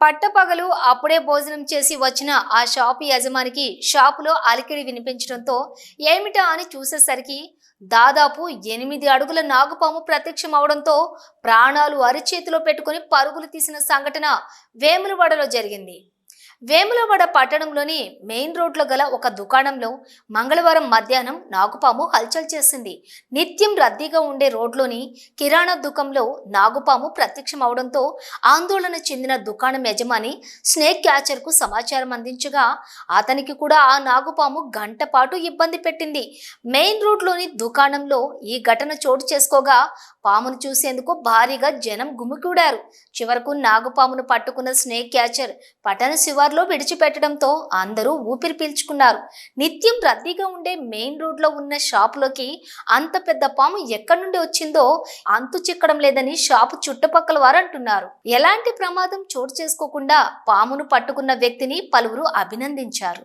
పట్టపగలు అప్పుడే భోజనం చేసి వచ్చిన ఆ షాపు యజమానికి షాపులో అలికిడి వినిపించడంతో ఏమిటా అని చూసేసరికి దాదాపు ఎనిమిది అడుగుల నాగుపాము ప్రత్యక్షం అవడంతో ప్రాణాలు అరిచేతిలో పెట్టుకుని పరుగులు తీసిన సంఘటన వేములవాడలో జరిగింది. వేములవాడ పట్టణంలోని మెయిన్ రోడ్లో గల ఒక దుకాణంలో మంగళవారం మధ్యాహ్నం నాగుపాము హల్చల్ చేసింది. నిత్యం రద్దీగా ఉండే రోడ్లోని కిరాణా దుకాణంలో నాగుపాము ప్రత్యక్షం అవడంతో ఆందోళన చెందిన దుకాణం యజమాని స్నేక్ క్యాచర్కు సమాచారం అందించగా అతనికి కూడా ఆ నాగుపాము గంట పాటు ఇబ్బంది పెట్టింది. మెయిన్ రోడ్లోని దుకాణంలో ఈ ఘటన చోటు చేసుకోగా పామును చూసేందుకు భారీగా జనం గుమికూడారు చివరకు నాగుపామును పట్టుకున్న స్నేక్ క్యాచర్ పట్టణ శివార్లో విడిచిపెట్టడంతో అందరూ ఊపిరి పీల్చుకున్నారు. నిత్యం రద్దీగా ఉండే మెయిన్ రోడ్లో ఉన్న షాపులోకి అంత పెద్ద పాము ఎక్కడి నుండి వచ్చిందో అంతు చిక్కడం లేదని షాపు చుట్టుపక్కల వారు అంటున్నారు. ఎలాంటి ప్రమాదం చోటు చేసుకోకుండా పామును పట్టుకున్న వ్యక్తిని పలువురు అభినందించారు.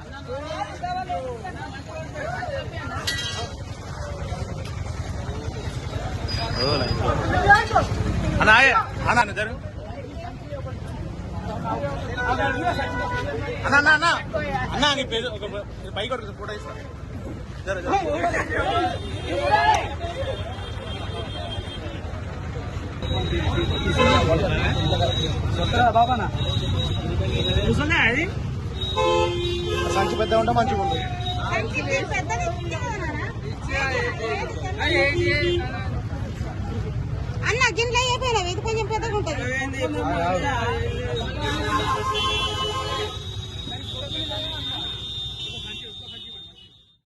అన్న ఆయే అన్న అన్న అన్న అన్న నీ పేరు ఒక బైక్ ఫోటో ఇస్తా జర అది? సంచి పెద్ద ఉంటే మంచిగా ఉంటుంది. అన్న గిన్నె అయిపోయినా ఇది కొంచెం పెద్దగా ఉంటుంది.